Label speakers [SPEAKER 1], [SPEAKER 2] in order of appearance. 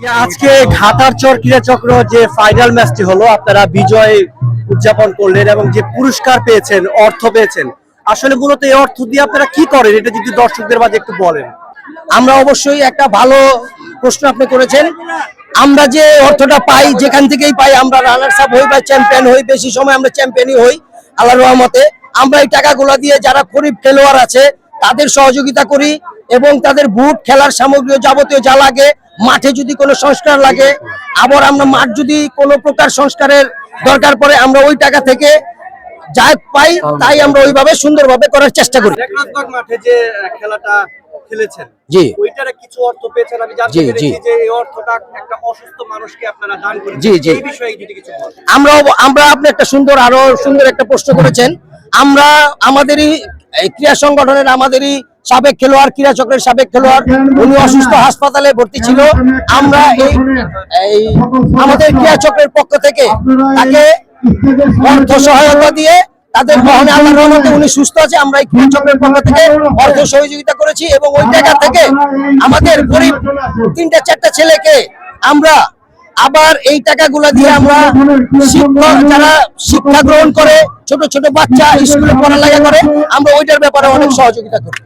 [SPEAKER 1] আজকে ঘাটার চর ক্রীড়া চক্র যে ফাইনাল ম্যাচটি হলো, আপনারা বিজয় উদযাপন করলেন এবং যে পুরস্কার পেয়েছেন, অর্থ পেয়েছেন, আসলে মূলত এই অর্থ দিয়ে আপনারা কি করেন? এটা যদি দর্শকদের মাঝে একটু বলেন।
[SPEAKER 2] আমরা অবশ্যই একটা ভালো প্রশ্ন আপনি করেছেন। আমরা যে অর্থটা পাই, যেখান থেকেই পাই, আমরা রানার্স আপ হই বা চ্যাম্পিয়ন হই, বেশি সময় আমরা চ্যাম্পিয়নই হই আল্লাহ রহমতে। আমরা এই টাকাগুলো দিয়ে যারা গরিব খেলোয়াড় আছে, তাদের সহযোগিতা করি এবং তাদের বুট খেলার সামগ্রী যাবতীয় যা লাগে মাঠে যদি কোনো সংস্কার লাগে আবার আমরা মাঠ যদি কোনো প্রকার সংস্কারের দরকার পড়ে আমরা ওই টাকা থেকে যা পাই তাই আমরা ওইভাবে সুন্দরভাবে করার চেষ্টা করি।
[SPEAKER 1] মাঠে যে খেলাটা খেলেছেন
[SPEAKER 2] জি।
[SPEAKER 1] ওইটারে কিছু অর্থ পেয়েছেন? আমি জানতে পেরেছি যে এই অর্থটা একটা অসুস্থ মানুষকে আপনারা দান করেছেন।
[SPEAKER 2] জি, জি।
[SPEAKER 1] এই বিষয়ে যদি কিছু
[SPEAKER 2] আমরা আমরা আপনি একটা সুন্দর আরও সুন্দর একটা প্রশ্ন করেছেন। আমরা আমাদেরই ক্রীড়া সংগঠনের আমাদেরই সাবেক খেলোয়াড় ক্রীড়া চক্রের সাবেক খেলোয়াড়, উনি অসুস্থ হাসপাতালে ভর্তি ছিল। আমরা এই আমাদের ক্রীড়া চক্রের পক্ষ থেকে তাকে অর্থ সহায়তা দিয়ে তাদের বহনে আল্লাহর রহমতে উনি সুস্থ আছে। আমরা এই চক্রের পক্ষ থেকে অর্থ সহযোগিতা করেছি এবং ওই টাকা থেকে আমাদের গরিব তিনটা, চারটা ছেলেকে আমরা আবার এই টাকাগুলা দিয়ে আমরা শিক্ষক যারা শিক্ষা গ্রহণ করে, ছোট ছোট বাচ্চা স্কুলে পড়ালেখা করে, আমরা ওইটার ব্যাপারে অনেক সহযোগিতা করি।